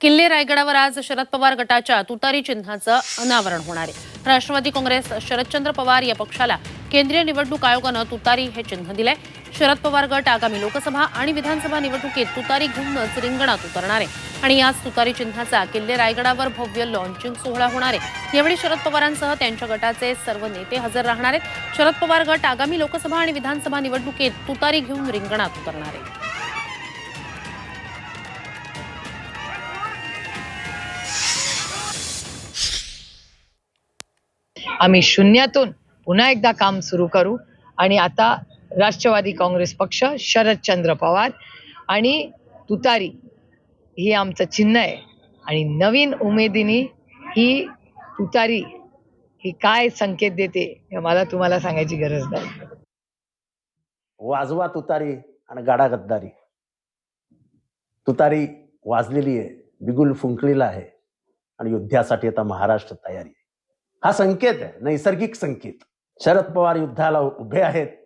किल्ले रायगडावर आज शरद पवार गटाच्या तुतारी चिन्हाचं अनावरण होणार आहे. राष्ट्रवादी काँग्रेस शरदचंद्र पवार या पक्षाला केंद्रीय निवडणूक आयोगानं तुतारी हे चिन्ह दिलंय. शरद पवार गट आगामी लोकसभा आणि विधानसभा निवडणुकीत तुतारी घेऊनच रिंगणात उतरणार आहे. आणि याच तुतारी चिन्हाचा किल्ले रायगडावर भव्य लॉन्चिंग सोहळा होणार आहे. यावेळी शरद पवारांसह त्यांच्या गटाचे सर्व नेते हजर राहणार आहेत. शरद पवार गट आगामी लोकसभा आणि विधानसभा निवडणुकीत तुतारी घेऊन रिंगणात उतरणार आहे आम्ही शून्यातून पुन्हा एकदा काम सुरू करू. आणि आता राष्ट्रवादी काँग्रेस पक्ष शरदचंद्र पवार आणि तुतारी हे आमचं चिन्ह आहे. आणि नवीन उमेदीने ही तुतारी ही काय संकेत देते हे मला तुम्हाला सांगायची गरज नाही. वाजवा तुतारी आणि गाडा गद्दारी. तुतारी वाजलेली आहे बिगुल फुंकलेला आहे आणि युद्धासाठी आता महाराष्ट्र तयारी आहे. हा संकेत आहे नैसर्गिक संकेत. शरद पवार युद्धाला उभे आहेत.